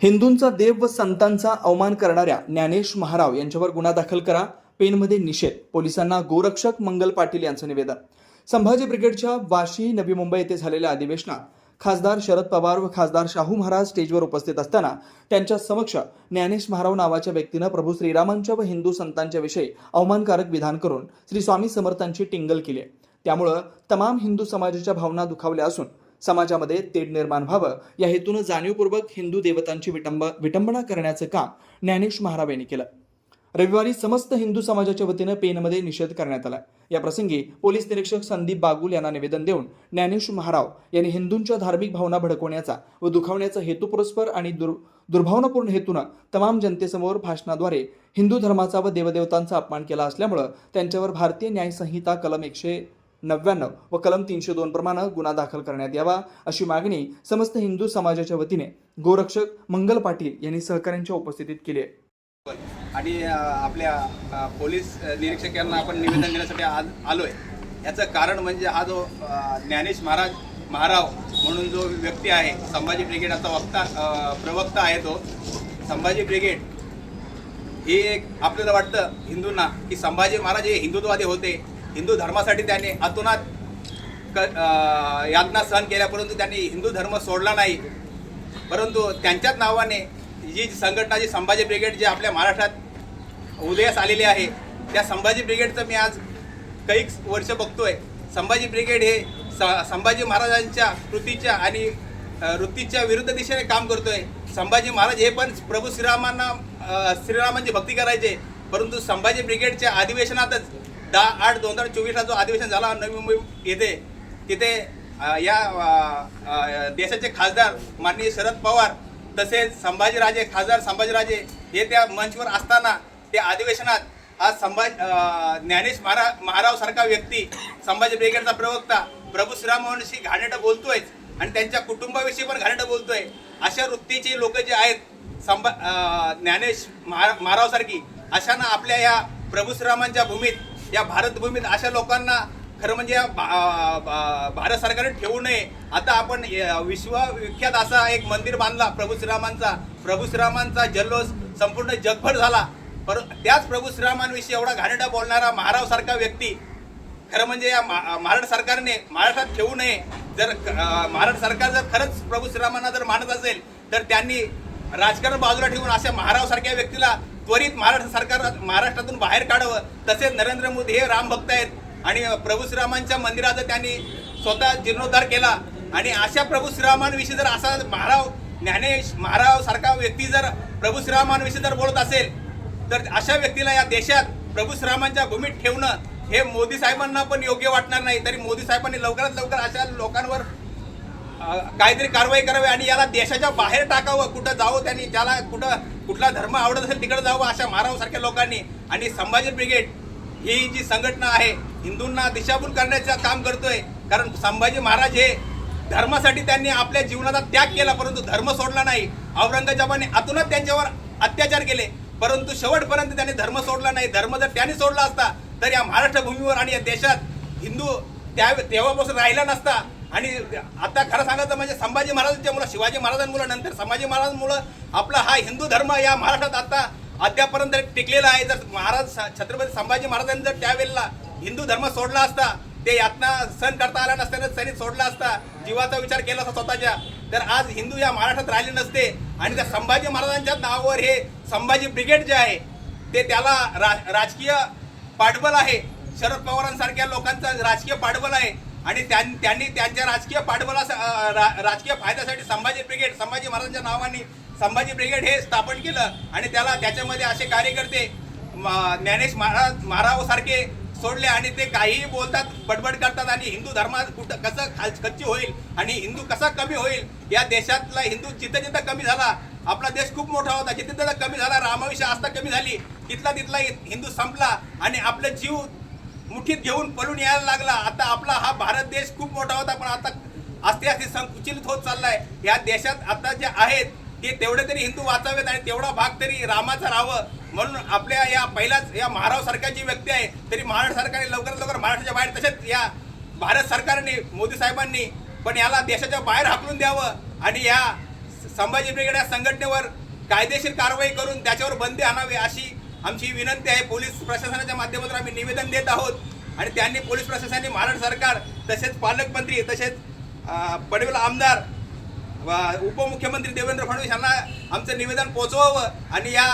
हिंदूंचा देव व संतांचा अवमान करणाऱ्या ज्ञानेश महाराव यांच्यावर गुन्हा दाखल करा. पेनमध्ये निषेध. पोलिसांना गोरक्षक मंगल पाटील यांचं निवेदन. संभाजी ब्रिगेडच्या वाशी नवी मुंबई येथे झालेल्या अधिवेशनात खासदार शरद पवार व खासदार शाहू महाराज स्टेजवर उपस्थित असताना त्यांच्या समक्ष ज्ञानेश महाराव नावाच्या व्यक्तीनं प्रभू श्रीरामांच्या व हिंदू संतांच्या विषयी अवमानकारक विधान करून श्री स्वामी समर्थांची टिंगल केली त्यामुळं तमाम हिंदू समाजाच्या भावना दुखावल्या असून समाजामध्ये तेढ निर्माण व्हावं. या हेतूनं जाणीवपूर्वक हिंदू देवतांची विटंब विटंबना करण्याचं काम ज्ञानेश महाराव यांनी केलं. रविवारी समस्त हिंदू समाजाच्या वतीनं पेनमध्ये निषेध करण्यात आला. या प्रसंगी पोलीस निरीक्षक संदीप बागुल यांना निवेदन देऊन ज्ञानेश महाराव यांनी हिंदूंच्या धार्मिक भावना भडकवण्याचा व दुखावण्याचा हेतुपुरस्पर आणि दुर् दुर्भावनापूर्ण हेतूनं तमाम जनतेसमोर भाषणाद्वारे हिंदू धर्माचा व देवदेवतांचा अपमान केला असल्यामुळं त्यांच्यावर भारतीय न्यायसंहिता कलम एकशे नव्याण्णव व कलम तीनशे दोन प्रमाणे गुन्हा दाखल करण्यात यावा अशी मागणी समस्त हिंदू समाजाच्या वतीने गोरक्षक मंगल पाटील यांनी सहकाऱ्यांच्या उपस्थितीत केली आहे. आणि आपल्या पोलीस निरीक्षक यांना आपण निवेदन देण्यासाठी आज आलो आहे याचं कारण म्हणजे हा जो ज्ञानेश महाराज महाराव म्हणून जो व्यक्ती आहे संभाजी ब्रिगेडचा वक्ता प्रवक्ता आहे तो संभाजी ब्रिगेड ही एक आपल्याला वाटतं हिंदूंना की संभाजी महाराज हे हिंदुत्ववादी होते. हिंदू धर्मासाठी त्यांनी अतोनात क यातना सहन केल्या परंतु त्यांनी हिंदू धर्म सोडला नाही. परंतु त्यांच्याच नावाने जी संघटना जी संभाजी ब्रिगेड जी आपल्या महाराष्ट्रात उदयास आलेली आहे त्या संभाजी ब्रिगेडचं मी आज काही वर्ष बघतोय. संभाजी ब्रिगेड हे स संभाजी महाराजांच्या कृतीच्या आणि वृत्तीच्या विरुद्ध दिशेने काम करतोय. संभाजी महाराज हे पण प्रभू श्रीरामांना श्रीरामांची भक्ती करायचे परंतु संभाजी ब्रिगेडच्या अधिवेशनातच दहा आठ दोन हजार चोवीसला जो अधिवेशन झाला नवी मुंबई येथे तिथे या देशाचे खासदार माननीय शरद पवार तसेच संभाजीराजे खासदार संभाजीराजे हे त्या मंचवर असताना त्या अधिवेशनात हा संभाज ज्ञानेश महारा महाराव सारखा व्यक्ती संभाजी ब्रिगेडचा प्रवक्ता प्रभू श्रीरामांशी घाणेटं बोलतोय आणि त्यांच्या कुटुंबाविषयी पण घाणेटं बोलतोय. अशा वृत्तीची लोक जे आहेत संभा ज्ञानेश महा महारावसारखी अशांना आपल्या या प्रभू श्रीरामांच्या भूमीत या भारतभूमीत अशा लोकांना खरं म्हणजे या भारत सरकारने ठेवू नये. आता आपण विश्वविख्यात असा एक मंदिर बांधला प्रभू श्रीरामांचा. प्रभू श्रीरामांचा जल्लोष संपूर्ण जगभर झाला. पर त्याच प्रभू श्रीरामांविषयी एवढा घाणेटा बोलणारा महाराव सारखा व्यक्ती खरं म्हणजे या महाराष्ट्र सरकारने महाराष्ट्रात ठेवू नये. जर महाराष्ट्र सरकार जर खरंच प्रभू श्रीरामांना जर मानत असेल तर त्यांनी राजकारण बाजूला ठेवून अशा महाराव सारख्या व्यक्तीला त्वरित महाराष्ट्र सरकार महाराष्ट्रातून तसेच नरेंद्र मोदी हे राम भक्त आहेत. आणि प्रभू श्रीरामांच्या मंदिराचा त्यांनी स्वतः जीर्णोद्धार केला. आणि अशा प्रभू श्रीरामांविषयी जर असा महाराव ज्ञानेश महाराव सारखा व्यक्ती जर प्रभू श्रीरामांविषयी जर बोलत असेल तर अशा व्यक्तीला या देशात प्रभू श्रीरामांच्या भूमीत ठेवणं हे मोदी साहेबांना पण योग्य वाटणार नाही. तरी मोदी साहेबांनी लवकरात लवकर अशा लोकांवर काहीतरी कारवाई करावी आणि याला देशाच्या बाहेर टाकावं. कुठं जावं त्यांनी ज्याला कुठं कुठला धर्म आवडत असेल तिकडे जावं अशा महाराव सारख्या लोकांनी. आणि संभाजी ब्रिगेड ही जी संघटना आहे हिंदूंना दिशाभूल करण्याचं काम करतोय. कारण संभाजी महाराज हे धर्मासाठी त्यांनी आपल्या जीवनाचा त्याग केला परंतु धर्म सोडला नाही. औरंगजेबाने आतूनच त्यांच्यावर अत्याचार केले परंतु शेवटपर्यंत त्यांनी धर्म सोडला नाही. धर्म जर त्यांनी सोडला असता तर या महाराष्ट्र भूमीवर आणि या देशात हिंदू त्या तेव्हापासून राहिला नसता. आणि आता खरं सांगायचं म्हणजे संभाजी महाराजांच्या मुलं शिवाजी महाराजांमुळं नंतर संभाजी महाराजांमुळं आपला हा हिंदू धर्म या महाराष्ट्रात आता अद्यापर्यंत टिकलेला आहे. जर महाराज छत्रपती संभाजी महाराजांनी जर त्यावेळेला हिंदू धर्म सोडला असता ते यातना सण करता आला नसताना सरी सोडला असता जीवाचा विचार केला असता स्वतःच्या तर आज हिंदू या महाराष्ट्रात राहिले नसते. आणि त्या संभाजी महाराजांच्या नावावर हे संभाजी ब्रिगेड जे आहे ते त्याला रा राजकीय पाठबळ आहे. शरद पवारांसारख्या लोकांचा राजकीय पाठबळ आहे. आणि त्यां- त्यांनी त्यांच्या राजकीय पाठबला राजकीय फायद्यासाठी संभाजी ब्रिगेड संभाजी महाराजांच्या नावाने संभाजी ब्रिगेड हे स्थापन केलं आणि त्याला त्याच्यामध्ये असे कार्यकर्ते म- ज्ञानेश महाराज महाराव सारखे सोडले आणि ते काहीही बोलतात बडबड करतात आणि हिंदू धर्मात कुठं कसं खाल कच्ची होईल आणि हिंदू कसा कमी होईल या देशातला हिंदू जिथं जिथं कमी झाला आपला देश खूप मोठा होता जिथे तिथं कमी झाला रामाविषयी आस्था कमी झाली तिथला तिथला हिंदू संपला आणि आपलं जीव मुठीत घेऊन पळून यायला लागला. आता आपला हा भारत देश खूप मोठा होता पण आता आस्ते आस्ते संकुचित होत चाललाय. या देशात आता जे आहेत ते तेवढे तरी हिंदू वाचावेत आणि तेवढा भाग तरी रामाचा राहावं. म्हणून आपल्या या पहिलाच या महाराव सारख्या जी व्यक्ती आहे तरी महाराष्ट्र सरकारने लवकरात लवकर महाराष्ट्राच्या बाहेर तसेच या भारत सरकारने मोदी साहेबांनी पण याला देशाच्या बाहेर हाकलून द्यावं आणि या संभाजी ब्रिगेड या संघटनेवर कायदेशीर कारवाई करून त्याच्यावर बंदी आणावी अशी आमची विनंती आहे पोलीस प्रशासनाच्या माध्यमातून आम्ही निवेदन देत आहोत आणि त्यांनी पोलीस प्रशासनाने महाराष्ट्र सरकार तसेच पालकमंत्री तसेच पडवेल आमदार व उपमुख्यमंत्री देवेंद्र फडणवीस यांना आमचं निवेदन पोचवावं आणि या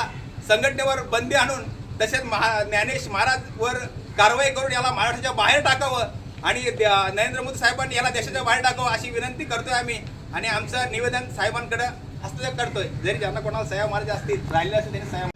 संघटनेवर बंदी आणून तसेच महा ज्ञानेश महाराजवर कारवाई करून याला महाराष्ट्राच्या बाहेर टाकावं आणि नरेंद्र मोदी साहेबांनी याला देशाच्या बाहेर टाकावं अशी विनंती करतोय आम्ही आणि आमचं निवेदन साहेबांकडे हस्तक्षेप करतोय. जरी ज्यांना कोणाला सह्या महाराज असतील राहिले असेल त्यांनी सह्या